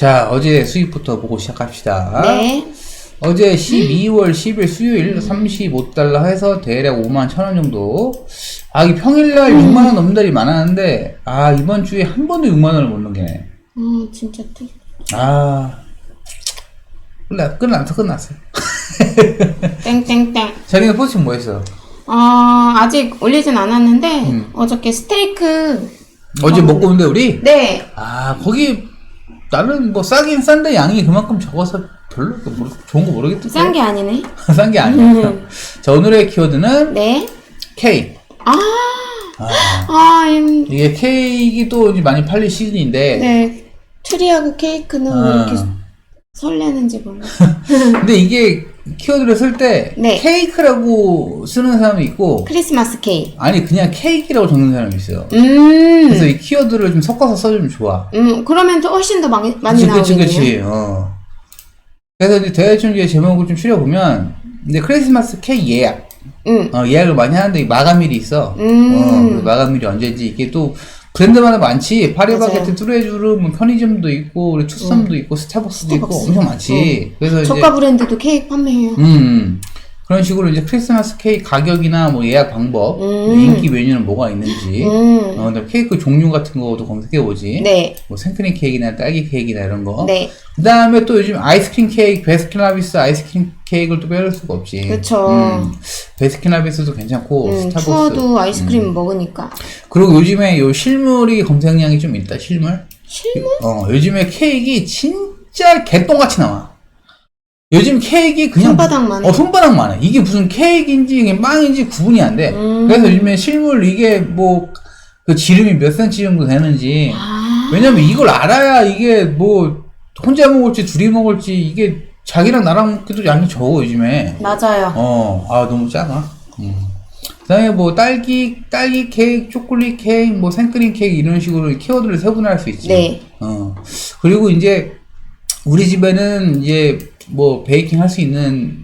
자, 어제 수익부터 보고 시작합시다. 네. 어제 12월 10일 수요일 35달러 해서 대략 5만 1천원 정도. 아, 이 평일날 6만원 넘는 날이 많았는데, 아, 이번 주에 한 번도 6만원을 못 넘기네. 어, 진짜 뜨. 아. 끝나, 끝났어, 끝났어. 땡땡땡. 자기는 포스팅 뭐 했어? 어, 아직 올리진 않았는데, 음. 어저께 스테이크. 어제 먹고 온데, 우리? 네. 아, 거기, 나는 뭐 싸긴 싼데 양이 그만큼 적어서 별로 그 모르- 좋은 거 모르겠던데. 싼 게 아니네. 싼 게 아니야. 자, 오늘의 키워드는 네. 케이크. 아, 아, 아, 음, 이게 케이크가 또 이제 많이 팔릴 시즌인데. 네. 트리하고 케이크는 왜 어. 이렇게 설레는지 몰라. 근데 이게 키워드를 쓸 때 네. 케이크라고 쓰는 사람이 있고 크리스마스 케이크. 아니 그냥 케이크라고 적는 사람이 있어요. 음. 그래서 이 키워드를 좀 섞어서 써주면 좋아. 음, 그러면 또 훨씬 더 많이, 많이 그치, 나오겠네요. 그치. 어. 그래서 이제 대충 이제 제목을 좀 추려보면 이제 크리스마스 케이크 예약. 음. 어, 예약을 많이 하는데 이 마감일이 있어. 음. 어, 그 마감일이 언제인지 이게 또 브랜드마다 많지. 파리바게트. 뚜레쥬르, 뭐 편의점도 있고, 우리 투썸도 있고, 스타벅스도 있고, 스타벅스. 엄청 많지. 그래서 이제 저가 브랜드도 케이크 판매해요. 음, 음. 그런 식으로 이제 크리스마스 케이크 가격이나 뭐 예약 방법, 음. 인기 메뉴는 뭐가 있는지, 음. 어, 그다음에 케이크 종류 같은 것도 검색해 보지. 네. 뭐 생크림 케이크나 딸기 케이크나 이런 거. 네. 그 다음에 또 요즘 아이스크림 케이크, 베스킨라빈스 아이스크림 케이크를 또 빼놓을 수가 없지. 그쵸. 음, 베스킨라빈스도 괜찮고, 음, 스타벅스. 추워도 아이스크림 먹으니까. 그리고 요즘에 요 실물이 검색량이 좀 있다, 실물. 실물? 어, 요즘에 케이크 진짜 개똥같이 나와. 요즘 케이크 그냥. 손바닥만 해. 어, 손바닥 많아. 이게 무슨 케이크인지, 이게 빵인지 구분이 안 돼. 음. 그래서 요즘에 실물 이게 뭐, 그 지름이 몇 센치 정도 되는지. 아. 왜냐면 이걸 알아야 이게 뭐, 혼자 먹을지 둘이 먹을지 이게 자기랑 나랑 먹기도 양이 적어, 요즘에. 맞아요. 어, 아, 너무 작아. 음. 그 다음에 뭐, 딸기, 딸기 케이크, 초콜릿 케이크, 뭐, 생크림 케이크 이런 식으로 키워드를 세분화할 수 있지. 네. 어. 그리고 이제, 우리 집에는 이제, 뭐, 베이킹 할 수 있는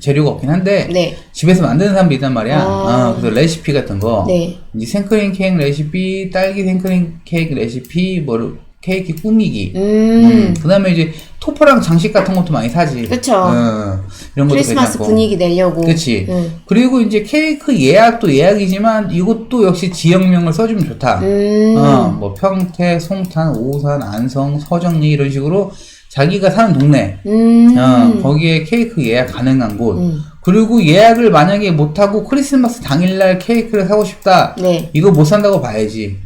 재료가 없긴 한데, 네. 집에서 만드는 사람도 있단 말이야. 아. 어, 그래서 레시피 같은 거. 네. 이제 생크림 케이크 레시피, 딸기 생크림 케이크 레시피, 뭐, 케이크 꾸미기. 음. 그 다음에 이제 토퍼랑 장식 같은 것도 많이 사지. 그쵸. 어, 이런 것도 크리스마스 괜찮고. 분위기 내려고. 그치. 음. 그리고 이제 케이크 예약도 예약이지만 이것도 역시 지역명을 써주면 좋다. 음. 어, 뭐 평택, 송탄, 오산, 안성, 서정리 이런 식으로 자기가 사는 동네, 음. 어, 거기에 케이크 예약 가능한 곳. 음. 그리고 예약을 만약에 못하고 크리스마스 당일날 케이크를 사고 싶다. 네. 이거 못 산다고 봐야지.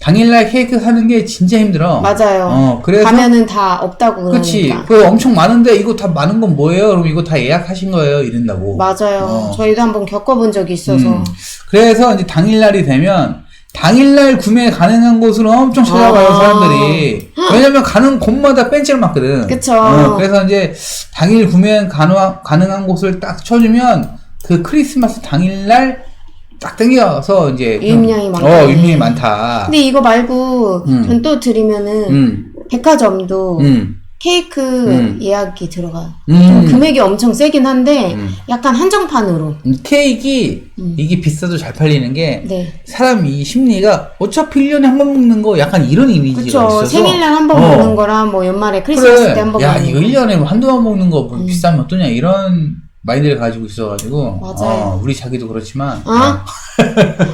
당일날 케이크 사는 게 진짜 힘들어. 맞아요. 어, 그래서 가면은 다 없다고 그치. 그러니까. 그 엄청 많은데 이거 다 많은 건 뭐예요? 그럼 이거 다 예약하신 거예요? 이런다고. 맞아요. 어. 저희도 한번 겪어본 적이 있어서. 음. 그래서 이제 당일날이 되면 당일날 구매 가능한 곳으로 엄청 찾아가요 아. 사람들이 왜냐면 가는 곳마다 벤치를 맞거든 그쵸. 어, 그래서 이제 당일 구매 가능한, 가능한 곳을 딱 쳐주면 그 크리스마스 당일날 딱 땡겨서 이제 좀- 유입량이 많다. 어 유입량이 많다 근데 이거 말고 음. 전 또 드리면은 음, 백화점도 음, 케이크 음. 예약이 들어가. 음. 좀 금액이 엄청 세긴 한데 음. 약간 한정판으로. 음, 케이크 음. 이게 비싸도 잘 팔리는 게 네. 사람 이 심리가 어차피 1년에 한 번 먹는 거 약간 이런 이미지가 그쵸. 있어서 생일날 한 번 어. 먹는 거랑 뭐 연말에 크리스마스 때한번 야, 먹는 이거 거. 1년에 뭐 한두 번 먹는 거뭐 음. 비싸면 어떠냐, 이런 마인드를 가지고 있어가지고. 맞아요. 어, 우리 자기도 그렇지만. 아?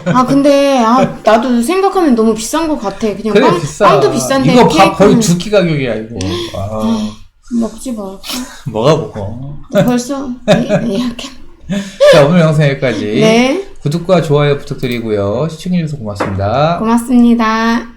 아 근데 아 나도 생각하면 너무 비싼 것 같아. 그냥 그래, 빵, 비싸. 빵도 비싼데 이거 밥 거의 두 끼 가격이야, 이거. 아, 먹지 마. 뭐가 먹어. 벌써 예- 예약해. 자, 오늘 영상 여기까지. 네. 구독과 좋아요 부탁드리고요. 시청해주셔서 고맙습니다. 고맙습니다.